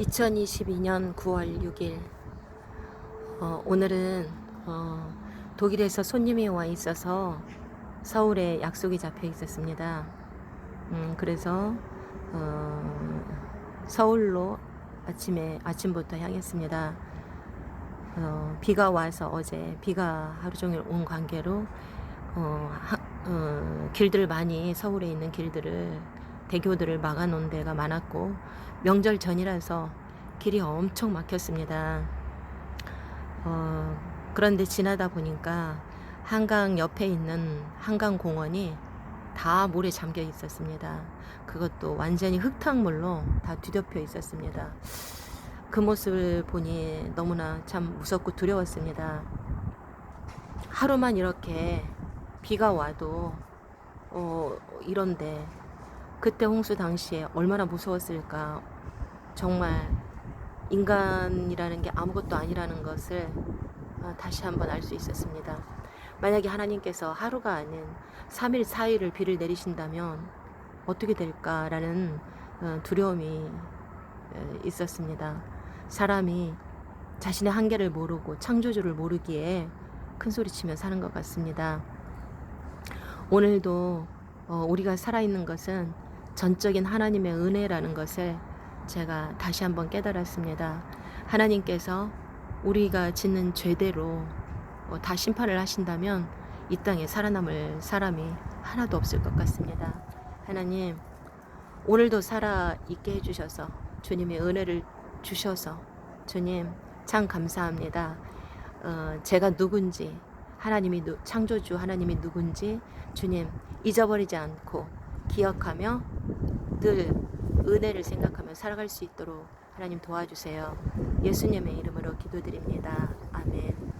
2022년 9월 6일 어, 오늘은 어, 독일에서 손님이 와 있어서 서울에 약속이 잡혀 있었습니다. 음, 그래서 어, 서울로 아침에 아침부터 향했습니다. 어, 비가 와서 어제 비가 하루 종일 온 관계로 어, 하, 어, 길들 많이 서울에 있는 길들을 대교들을 막아놓은 데가 많았고 명절 전이라서 길이 엄청 막혔습니다. 어, 그런데 지나다 보니까 한강 옆에 있는 한강 공원이 다 물에 잠겨 있었습니다. 그것도 완전히 흙탕물로 다 뒤덮여 있었습니다. 그 모습을 보니 너무나 참 무섭고 두려웠습니다. 하루만 이렇게 비가 와도 어, 이런데 그때 홍수 당시에 얼마나 무서웠을까. 정말 인간이라는 게 아무것도 아니라는 것을 어, 다시 한번 알 수 있었습니다. 만약에 하나님께서 하루가 아닌 3일, 4일을 비를 내리신다면 어떻게 될까라는 어, 두려움이 어, 있었습니다. 사람이 자신의 한계를 모르고 창조주를 모르기에 큰 소리 치며 사는 것 같습니다. 오늘도 어, 우리가 살아있는 것은 전적인 하나님의 은혜라는 것을 제가 다시 한번 깨달았습니다. 하나님께서 우리가 짓는 죄대로 어, 다 심판을 하신다면 이 땅에 살아남을 사람이 하나도 없을 것 같습니다. 하나님, 오늘도 살아 있게 해주셔서 주님의 은혜를 주셔서 주님 참 감사합니다. 어, 제가 누군지 하나님이 누, 창조주 하나님이 누군지 주님 잊어버리지 않고 기억하며 늘 은혜를 생각하며 살아갈 수 있도록 하나님 도와주세요. 예수님의 이름으로 기도드립니다. 아멘.